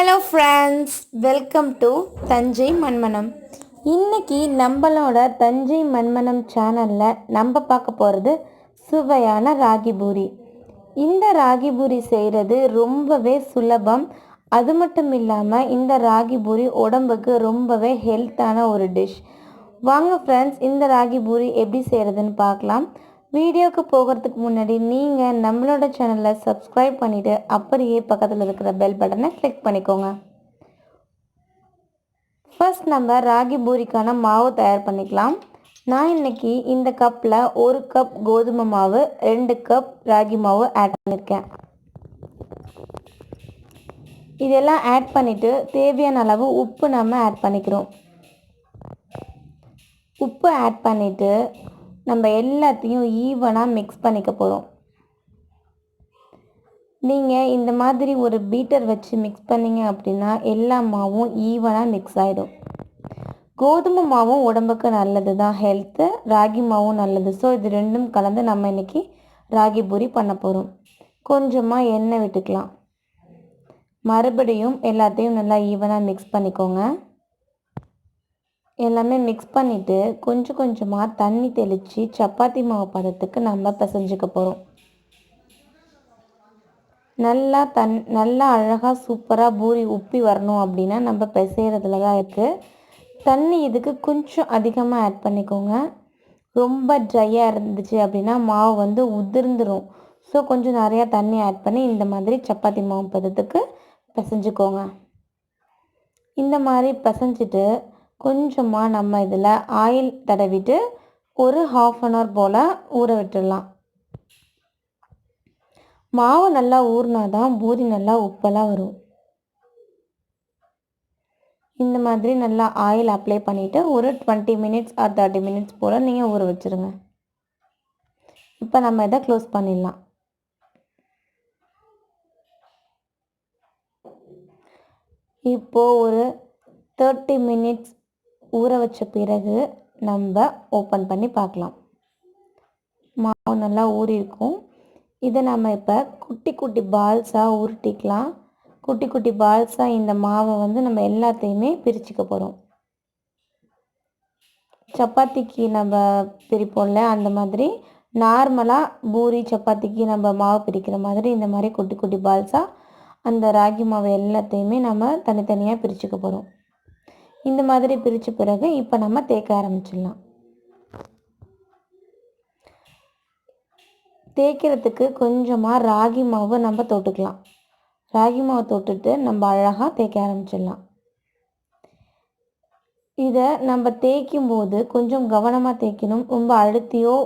Hello friends welcome to Thanjai Manmanam இன்னைக்கு நம்மளோட தஞ்சை மண்மனம் சேனலில் நம்ம பார்க்க போகிறது சுவையான ராகி பூரி. இந்த ராகி பூரி செய்கிறது ரொம்பவே சுலபம். அது மட்டும் இல்லாமல் இந்த ராகி பூரி உடம்புக்கு ரொம்பவே ஹெல்த்தான ஒரு டிஷ் வாங்க ஃப்ரெண்ட்ஸ் இந்த ராகி பூரி எப்படி செய்கிறதுன்னு பார்க்கலாம். வீடியோக்கு போகிறதுக்கு முன்னாடி நீங்கள் நம்மளோட சேனலை சப்ஸ்கிரைப் பண்ணிவிட்டு அப்படியே பக்கத்தில் இருக்கிற பெல் பட்டனை கிளிக் பண்ணிக்கோங்க. ஃபர்ஸ்ட் நம்ம ராகி பூரிக்கான மாவு தயார் பண்ணிக்கலாம். நான் இன்னைக்கு இந்த கப்பில் ஒரு கப் கோதுமை மாவு ரெண்டு கப் ராகி மாவு ஆட் பண்ணியிருக்கேன் இதெல்லாம் ஆட் பண்ணிவிட்டு தேவையான அளவு உப்பு நம்ம ஆட் பண்ணிக்கிறோம். உப்பு ஆட் பண்ணிவிட்டு நம்ம எல்லாத்தையும் ஈவனாக மிக்ஸ் பண்ணிக்க போகிறோம் நீங்கள் இந்த மாதிரி ஒரு பீட்டர் வச்சு மிக்ஸ் பண்ணீங்க அப்படின்னா எல்லா மாவும் ஈவனாக மிக்ஸ் ஆகிடும் கோதுமை மாவும் உடம்புக்கு நல்லது தான் ஹெல்த்து ராகி மாவும் நல்லது. ஸோ இது ரெண்டும் கலந்து நம்ம இன்னைக்கு ராகி பூரி பண்ண போகிறோம் கொஞ்சமாக எண்ணெய் விட்டுக்கலாம். மறுபடியும் எல்லாத்தையும் நல்லா ஈவனாக மிக்ஸ் பண்ணிக்கோங்க. எல்லாமே மிக்ஸ் பண்ணிவிட்டு கொஞ்சம் கொஞ்சமாக தண்ணி தெளித்து சப்பாத்தி மாவு பதத்துக்கு நம்ம பிசைஞ்சிக்க போகிறோம் நல்லா தன் நல்லா அழகாக சூப்பராக பூரி உப்பி வரணும் அப்படின்னா நம்ம பிசைகிறதுல தான் இருக்குது தண்ணி இதுக்கு கொஞ்சம் அதிகமாக ஆட் பண்ணிக்கோங்க. ரொம்ப ட்ரையாக இருந்துச்சு அப்படின்னா மாவு வந்து உதிர்ந்துடும் ஸோ கொஞ்சம் நிறையா தண்ணி ஆட் பண்ணி இந்த மாதிரி சப்பாத்தி மாவு பதத்துக்கு பிசைஞ்சுக்கோங்க. இந்த மாதிரி பிசைஞ்சிட்டு கொஞ்சமாக நம்ம இதில் ஆயில் தடவிட்டு ஒரு ஹாஃப் அன் ஹவர் போல் ஊற விட்டுடலாம். மாவு நல்லா ஊறினா தான் பூரி நல்லா உப்பெல்லாம் வரும். இந்த மாதிரி நல்லா ஆயில் அப்ளை பண்ணிவிட்டு ஒரு twenty minutes or thirty minutes போல் நீங்கள் ஊற வச்சுருங்க. இப்போ நம்ம இதை க்ளோஸ் பண்ணிடலாம். இப்போது ஒரு தேர்ட்டி மினிட்ஸ் ஊற வச்ச பிறகு நம்ம ஓப்பன் பண்ணி பார்க்கலாம். மாவு நல்லா ஊறியிருக்கும் இதை நம்ம இப்போ குட்டி குட்டி பால்ஸாக உருட்டிக்கலாம். குட்டி குட்டி பால்ஸாக இந்த மாவை வந்து நம்ம எல்லாத்தையுமே பிரிச்சுக்க போகிறோம் சப்பாத்திக்கு நம்ம பிரிப்போம்ல அந்த மாதிரி நார்மலாக பூரி சப்பாத்திக்கு நம்ம மாவு பிரிக்கிற மாதிரி இந்த மாதிரி குட்டி குட்டி பால்ஸாக அந்த ராகி மாவு எல்லாத்தையுமே நம்ம தனித்தனியாக பிரிச்சுக்க போகிறோம் இந்த மாதிரி பிரித்த பிறகு இப்போ நம்ம தேய்க்க ஆரம்பிச்சிடலாம். தேய்க்கிறதுக்கு கொஞ்சமாக ராகி மாவு நம்ம தொட்டுக்கலாம். ராகி மாவு தொட்டுட்டு நம்ம அழகாக தேய்க்க ஆரம்பிச்சிடலாம். இதை நம்ம தேய்க்கும் போது கொஞ்சம் கவனமாக தேய்க்கணும். ரொம்ப அழுத்தியோ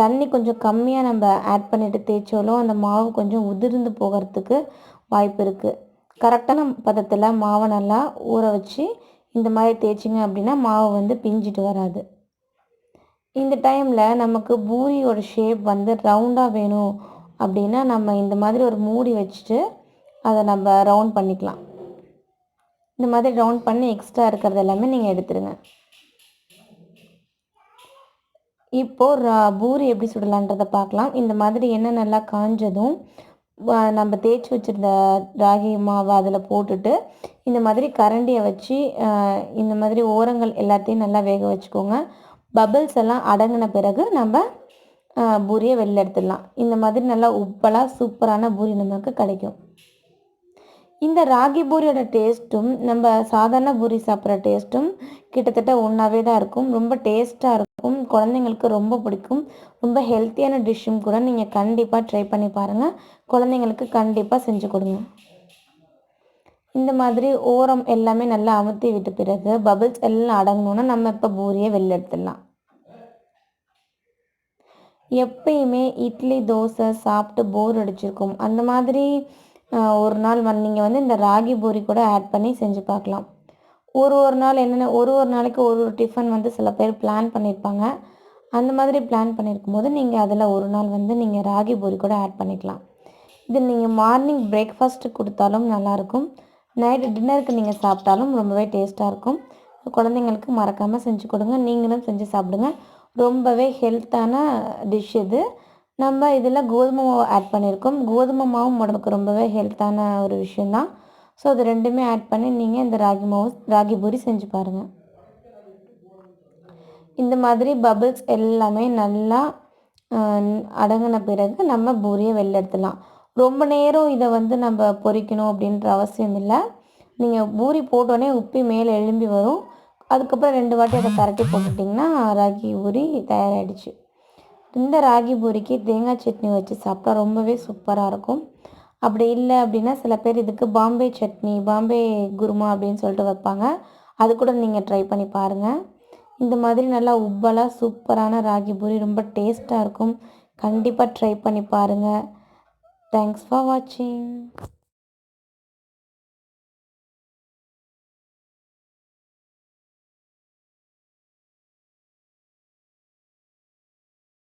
தண்ணி கொஞ்சம் கம்மியாக நம்ம ஆட் பண்ணிவிட்டு தேய்ச்சாலும் அந்த மாவு கொஞ்சம் உதிர்ந்து போகிறதுக்கு வாய்ப்பு இருக்குது கரெக்டான பதத்தில் மாவை நல்லா ஊற வச்சு இந்த மாதிரி தேய்ச்சிங்க அப்படின்னா மாவு வந்து பிஞ்சிட்டு வராது. இந்த டைமில் நமக்கு பூரியோட ஷேப் வந்து ரவுண்டாக வேணும் அப்படின்னா நம்ம இந்த மாதிரி ஒரு மூடி வச்சுட்டு அதை நம்ம ரவுண்ட் பண்ணிக்கலாம். இந்த மாதிரி ரவுண்ட் பண்ணி எக்ஸ்ட்ரா இருக்கிறது எல்லாமே நீங்கள் எடுத்துருங்க. இப்போது பூரி எப்படி சுடலான்றதை பார்க்கலாம். இந்த மாதிரி எண்ணெய் நல்லா காஞ்சதும் நம்ம தேய்ச்சி வச்சுருந்த ராகி மாவை அதில் போட்டுட்டு இந்த மாதிரி கரண்டியை வச்சு இந்த மாதிரி ஓரங்கள் எல்லாத்தையும் நல்லா வேக வச்சுக்கோங்க. பபிள்ஸ் எல்லாம் அடங்கின பிறகு நம்ம பூரியை வெளில எடுத்துடலாம். இந்த மாதிரி நல்லா உப்பலாக சூப்பரான பூரி நமக்கு கிடைக்கும். இந்த ராகி பூரியோட டேஸ்ட்டும் நம்ம சாதாரண பூரி சாப்பிட்ற டேஸ்ட்டும் கிட்டத்தட்ட ஒன்றாவே தான் இருக்கும். ரொம்ப டேஸ்ட்டாக இருக்கும். குழந்தைங்களுக்கு ரொம்ப பிடிக்கும். ரொம்ப ஹெல்த்தியான டிஷ்ஷும் கூட நீங்கள் கண்டிப்பாக ட்ரை பண்ணி பாருங்கள் குழந்தைங்களுக்கு கண்டிப்பாக செஞ்சு கொடுங்க. இந்த மாதிரி ஓரம் எல்லாமே நல்லா அமுத்தி விட்ட பிறகு பபிள்ஸ் எல்லாம் அடங்கணுன்னா நம்ம இப்போ பூரியை வெளில எடுத்துடலாம். எப்பயுமே இட்லி தோசை சாப்பிட்டு போர் அடிச்சிருக்கும். அந்த மாதிரி ஒரு நாள் வந்து நீங்கள் வந்து இந்த ராகி பூரி கூட ஆட் பண்ணி செஞ்சு பார்க்கலாம். ஒரு ஒரு நாள் என்னென்ன ஒரு ஒரு நாளைக்கு ஒரு ஒரு டிஃபன் வந்து சில பேர் பிளான் பண்ணியிருப்பாங்க அந்த மாதிரி பிளான் பண்ணியிருக்கும் போது நீங்கள் அதில் ஒரு நாள் வந்து நீங்கள் ராகி பூரி கூட ஆட் பண்ணிக்கலாம். இது நீங்கள் மார்னிங் பிரேக்ஃபாஸ்ட்டு கொடுத்தாலும் நல்லாயிருக்கும். நைட்டு டின்னருக்கு நீங்கள் சாப்பிட்டாலும் ரொம்பவே டேஸ்ட்டாக இருக்கும். குழந்தைங்களுக்கு மறக்காமல் செஞ்சு கொடுங்க. நீங்களும் செஞ்சு சாப்பிடுங்க. ரொம்பவே ஹெல்த்தான டிஷ் இது. நம்ம இதில் கோதுமை மாவு ஆட் பண்ணியிருக்கோம் கோதுமை மாவும் உடம்புக்கு ரொம்பவே ஹெல்த்தான ஒரு விஷயந்தான் ஸோ அது ரெண்டுமே ஆட் பண்ணி நீங்கள் இந்த ராகி மாவு ராகி பூரி செஞ்சு பாருங்கள் இந்த மாதிரி பபிள்ஸ் எல்லாமே நல்லா அடங்கின பிறகு நம்ம பூரியை வெளில எடுத்துலாம் ரொம்ப நேரம் இதை வந்து நம்ம பொரிக்கணும் அப்படின்ற அவசியம் இல்லை. நீங்கள் பூரி போட்டோடனே உப்பி மேலே எழும்பி வரும். அதுக்கப்புறம் ரெண்டு வாட்டி அதை கரட்டி போட்டுட்டிங்கன்னா ராகி பூரி தயாராகிடுச்சு இந்த ராகி பூரிக்கு தேங்காய் சட்னி வச்சு சாப்பிட்டா ரொம்பவே சூப்பராக இருக்கும். அப்படி இல்லை அப்படின்னா சில பேர் இதுக்கு பாம்பே சட்னி பாம்பே குருமா அப்படின்னு சொல்லிட்டு வைப்பாங்க. அது கூட நீங்கள் ட்ரை பண்ணி பாருங்கள் இந்த மாதிரி நல்லா உப்பலாக சூப்பரான ராகி பூரி ரொம்ப டேஸ்ட்டாக இருக்கும். கண்டிப்பாக ட்ரை பண்ணி பாருங்கள் தேங்க்ஸ் ஃபார் வாட்சிங்